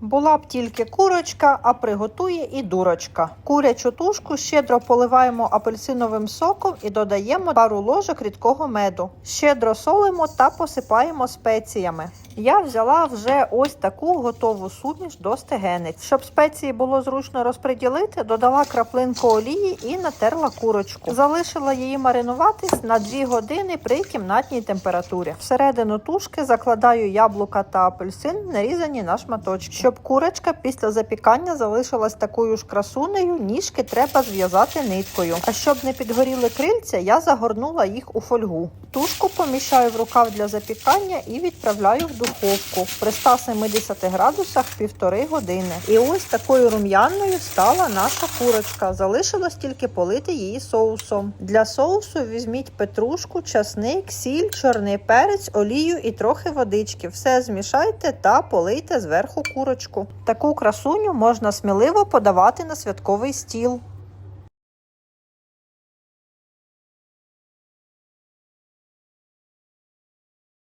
Була б тільки курочка, а приготує і дурочка. Курячу тушку щедро поливаємо апельсиновим соком і додаємо пару ложок рідкого меду. Щедро солимо та посипаємо спеціями. Я взяла вже ось таку готову суміш до стегенець. Щоб спеції було зручно розподілити, додала краплинку олії і натерла курочку. Залишила її маринуватись на 2 години при кімнатній температурі. Всередину тушки закладаю яблука та апельсин, нарізані на шматочки. Щоб курочка після запікання залишилась такою ж красунею, ніжки треба зв'язати ниткою. А щоб не підгоріли крильця, я загорнула їх у фольгу. Тушку поміщаю в рукав для запікання і відправляю в духовку при 170 градусах півтори години. І ось такою рум'яною стала наша курочка. Залишилось тільки полити її соусом. Для соусу візьміть петрушку, часник, сіль, чорний перець, олію і трохи водички. Все змішайте та полийте зверху курочку. Таку красуню можна сміливо подавати на святковий стіл.